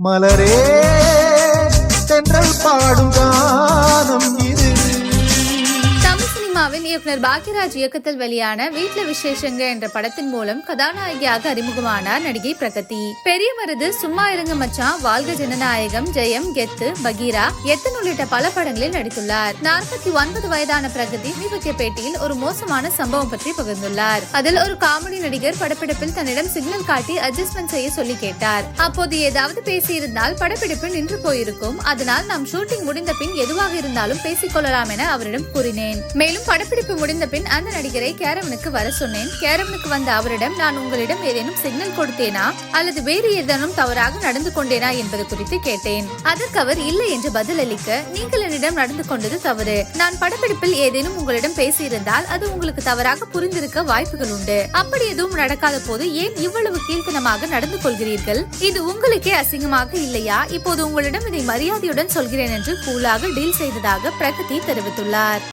மலரே. சினிமாவின் இயக்குனர் பாக்யராஜ் இயக்கத்தில் வெளியான வீட்ல விசேஷங்க என்ற படத்தின் மூலம் கதாநாயகியாக அறிமுகமானார் நடிகை பிரகதி. பெரிய மருது சும்மா இருங்க மச்சான் வாழ்க ஜனநாயகம் ஜெயம் கெத்து பகீரா எத்தன் உள்ளிட்ட பல படங்களில் நடித்துள்ளார். நாற்பத்தி ஒன்பது வயதான பிரகதி சமீபத்திய பேட்டியில் ஒரு மோசமான சம்பவம் பற்றி பகிர்ந்துள்ளார். அதில் ஒரு காமெடி நடிகர் படப்பிடிப்பில் தன்னிடம் சிக்னல் காட்டி அட்ஜஸ்ட்மெண்ட் செய்ய சொல்லி கேட்டார். அப்போது ஏதாவது பேசியிருந்தால் படப்பிடிப்பு நின்று போயிருக்கும். அதனால் நாம் ஷூட்டிங் முடிந்த பின் எதுவாக இருந்தாலும் பேசிக்கொள்ளலாம் என அவரிடம் கூறினேன். மேலும் படப்பிடிப்பு முடிந்த பின் அந்த நடிகரை கேரவனுக்கு வர சொன்னேன். கேரவனுக்கு வந்த அவரிடம் நான் உங்களிடம் ஏதேனும் சிக்னல் கொடுத்தேனா? அல்லது வேறு ஏதேனும் தவறாக நடந்து கொண்டேனா? என்பது குறித்து கேட்டேன். அதற்கு அவர் இல்லை என்று பதில் அளிக்க நீங்கள் என்னிடம் நடந்து கொண்டது தவறு. நான் படப்பிடிப்பில் ஏதேனும் உங்களிடம் பேசியிருந்தால் அது உங்களுக்கு தவறாக புரிந்திருக்க வாய்ப்புகள் உண்டு. அப்படி எதுவும் நடக்காத போது ஏன் இவ்வளவு கீழ்த்தனமாக நடந்து கொள்கிறீர்கள்? இது உங்களுக்கே அசிங்கமாக இல்லையா? இப்போது உங்களிடம் இதை மரியாதையுடன் சொல்கிறேன் என்று கூலாக டீல் செய்ததாக பிரகதி தெரிவித்துள்ளார்.